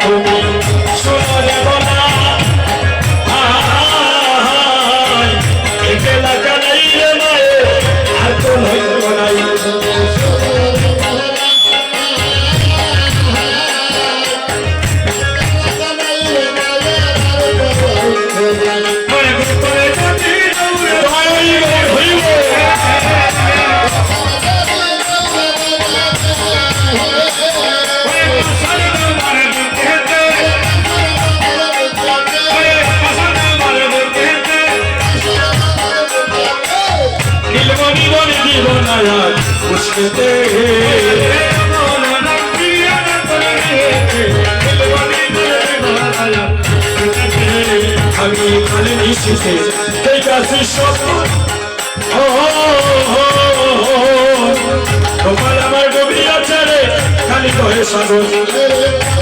তুমি সোনার ইশকেতে আমি খালি নিশিতে কাছে স্বপ্ন ও তোমার আমার গভীর আছে রে খালি কহে সাগর।